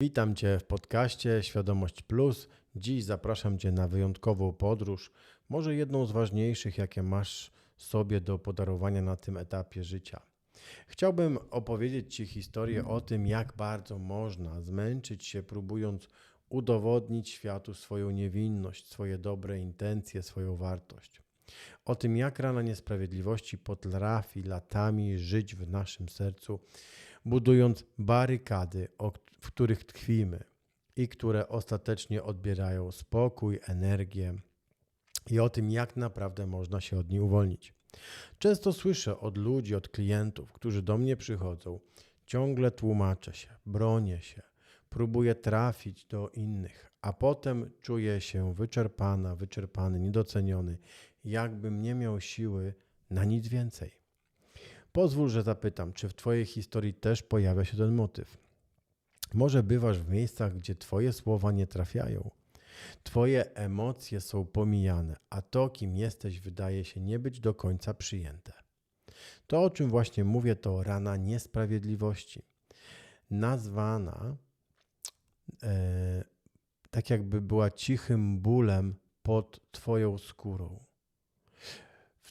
Witam Cię w podcaście Świadomość Plus. Dziś zapraszam Cię na wyjątkową podróż, może jedną z ważniejszych, jakie masz sobie do podarowania na tym etapie życia. Chciałbym opowiedzieć Ci historię o tym, jak bardzo można zmęczyć się, próbując udowodnić światu swoją niewinność, swoje dobre intencje, swoją wartość. O tym, jak rana niesprawiedliwości potrafi latami żyć w naszym sercu, budując barykady, w których tkwimy i które ostatecznie odbierają spokój, energię i o tym, jak naprawdę można się od niej uwolnić. Często słyszę od ludzi, od klientów, którzy do mnie przychodzą, ciągle tłumaczę się, bronię się, próbuję trafić do innych, a potem czuję się wyczerpana, wyczerpany, niedoceniony, jakbym nie miał siły na nic więcej. Pozwól, że zapytam, czy w Twojej historii też pojawia się ten motyw. Może bywasz w miejscach, gdzie Twoje słowa nie trafiają. Twoje emocje są pomijane, a to, kim jesteś, wydaje się nie być do końca przyjęte. To, o czym właśnie mówię, to rana niesprawiedliwości. Nazwana e, tak, jakby była cichym bólem pod Twoją skórą.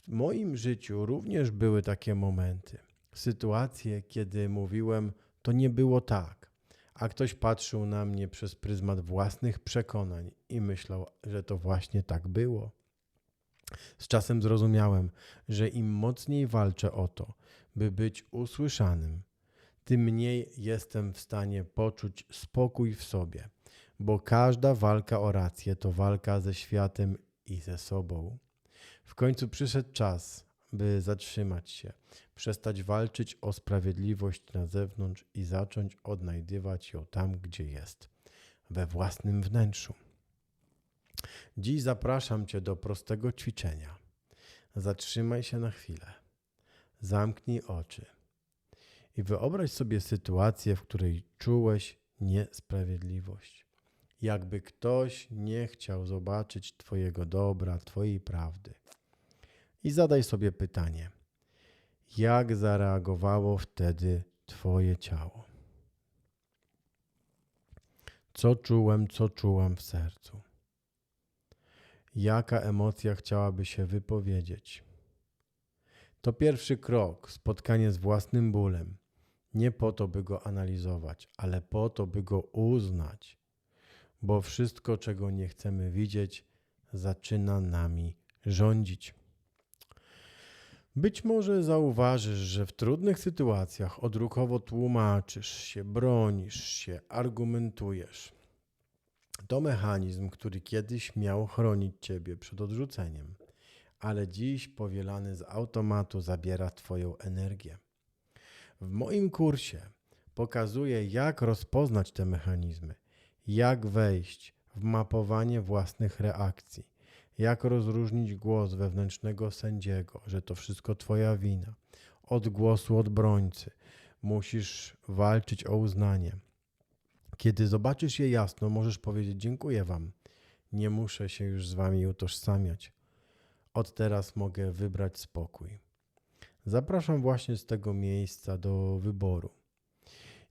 W moim życiu również były takie momenty, sytuacje, kiedy mówiłem, to nie było tak, a ktoś patrzył na mnie przez pryzmat własnych przekonań i myślał, że to właśnie tak było. Z czasem zrozumiałem, że im mocniej walczę o to, by być usłyszanym, tym mniej jestem w stanie poczuć spokój w sobie, bo każda walka o rację to walka ze światem i ze sobą. W końcu przyszedł czas, by zatrzymać się, przestać walczyć o sprawiedliwość na zewnątrz i zacząć odnajdywać ją tam, gdzie jest, we własnym wnętrzu. Dziś zapraszam Cię do prostego ćwiczenia. Zatrzymaj się na chwilę, zamknij oczy i wyobraź sobie sytuację, w której czułeś niesprawiedliwość. Jakby ktoś nie chciał zobaczyć Twojego dobra, Twojej prawdy i zadaj sobie pytanie: jak zareagowało wtedy Twoje ciało? Co czułem, co czułam w sercu? Jaka emocja chciałaby się wypowiedzieć? To pierwszy krok, spotkanie z własnym bólem. Nie po to, by go analizować, ale po to, by go uznać, bo wszystko, czego nie chcemy widzieć, zaczyna nami rządzić. Być może zauważysz, że w trudnych sytuacjach odruchowo tłumaczysz się, bronisz się, argumentujesz. To mechanizm, który kiedyś miał chronić ciebie przed odrzuceniem, ale dziś powielany z automatu zabiera twoją energię. W moim kursie pokazuję, jak rozpoznać te mechanizmy, jak wejść w mapowanie własnych reakcji jak rozróżnić głos wewnętrznego sędziego, że to wszystko Twoja wina, od głosu odbrońcy? Musisz walczyć o uznanie. Kiedy zobaczysz je jasno, możesz powiedzieć: Dziękuję Wam. Nie muszę się już z Wami utożsamiać. Od teraz mogę wybrać spokój. Zapraszam właśnie z tego miejsca do wyboru.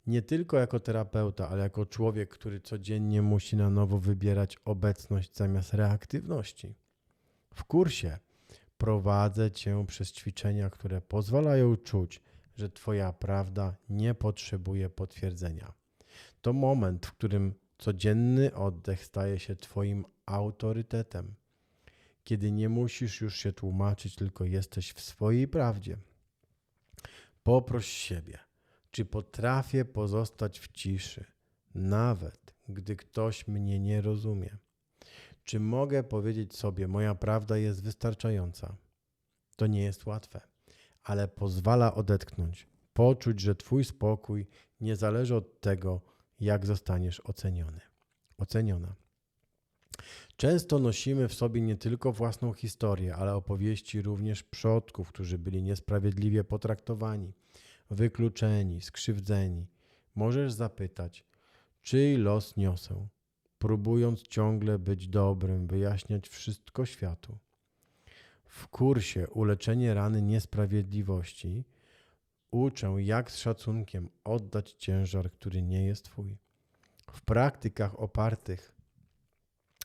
Nie tylko jako terapeuta, ale jako człowiek, który codziennie musi na nowo wybierać obecność zamiast reaktywności. W kursie prowadzę Cię przez ćwiczenia, które pozwalają czuć, że Twoja prawda nie potrzebuje potwierdzenia. To moment, w którym codzienny oddech staje się Twoim autorytetem, kiedy nie musisz już się tłumaczyć, tylko jesteś w swojej prawdzie. Poproś siebie, czy potrafię pozostać w ciszy, nawet gdy ktoś mnie nie rozumie. Czy mogę powiedzieć sobie, moja prawda jest wystarczająca? To nie jest łatwe, ale pozwala odetchnąć, poczuć, że Twój spokój nie zależy od tego, jak zostaniesz oceniony. Oceniona. Często nosimy w sobie nie tylko własną historię, ale opowieści również przodków, którzy byli niesprawiedliwie potraktowani, wykluczeni, skrzywdzeni. Możesz zapytać, czyj los niosę? próbując ciągle być dobrym, wyjaśniać wszystko światu. W kursie Uleczenie rany niesprawiedliwości uczę, jak z szacunkiem oddać ciężar, który nie jest Twój. W praktykach opartych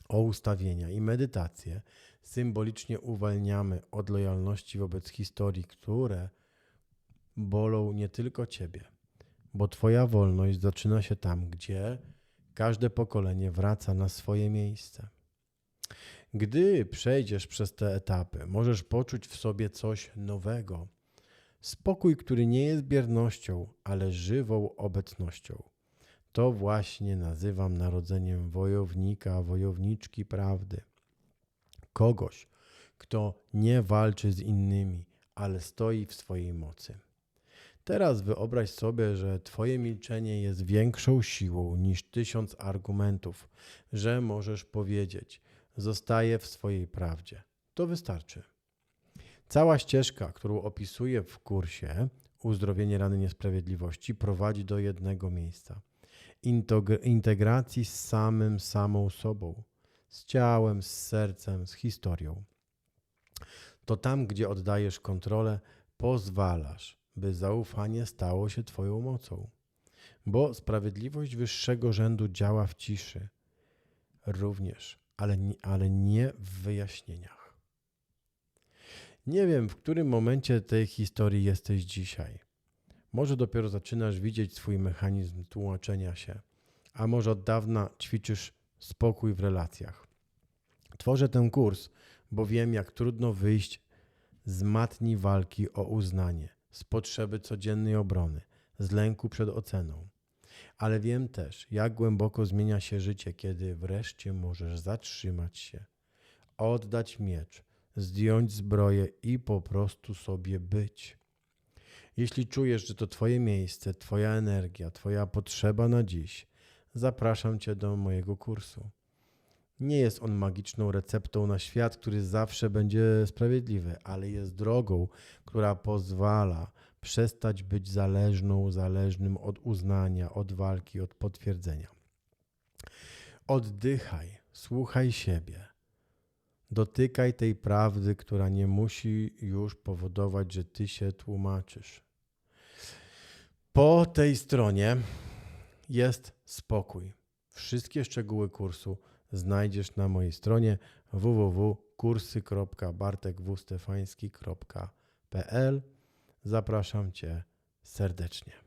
o ustawienia i medytację symbolicznie uwalniamy od lojalności wobec historii, które bolą nie tylko Ciebie, bo Twoja wolność zaczyna się tam, gdzie każde pokolenie wraca na swoje miejsce. Gdy przejdziesz przez te etapy, możesz poczuć w sobie coś nowego. Spokój, który nie jest biernością, ale żywą obecnością. To właśnie nazywam narodzeniem wojownika, wojowniczki prawdy. Kogoś, kto nie walczy z innymi, ale stoi w swojej mocy. Teraz wyobraź sobie, że Twoje milczenie jest większą siłą niż tysiąc argumentów, że możesz powiedzieć: Zostaję w swojej prawdzie. To wystarczy. Cała ścieżka, którą opisuję w kursie Uzdrowienie rany niesprawiedliwości, prowadzi do jednego miejsca integracji z samym, samą sobą, z ciałem, z sercem, z historią. To tam, gdzie oddajesz kontrolę, pozwalasz, by zaufanie stało się Twoją mocą. Bo sprawiedliwość wyższego rzędu działa w ciszy również, ale, ale nie w wyjaśnieniach. Nie wiem, w którym momencie tej historii jesteś dzisiaj. Może dopiero zaczynasz widzieć swój mechanizm tłumaczenia się, a może od dawna ćwiczysz spokój w relacjach. Tworzę ten kurs, bo wiem, jak trudno wyjść z matni walki o uznanie, z potrzeby codziennej obrony, z lęku przed oceną. Ale wiem też, jak głęboko zmienia się życie, kiedy wreszcie możesz zatrzymać się, oddać miecz, zdjąć zbroję i po prostu sobie być. Jeśli czujesz, że to Twoje miejsce, Twoja energia, Twoja potrzeba na dziś, zapraszam Cię do mojego kursu. Nie jest on magiczną receptą na świat, który zawsze będzie sprawiedliwy, ale jest drogą, która pozwala przestać być zależną, zależnym od uznania, od walki, od potwierdzenia. Oddychaj, słuchaj siebie. Dotykaj tej prawdy, która nie musi już powodować, że ty się tłumaczysz. Po tej stronie jest spokój. Wszystkie szczegóły kursu znajdziesz na mojej stronie www.kursy.bartekwstefański.pl. Zapraszam Cię serdecznie.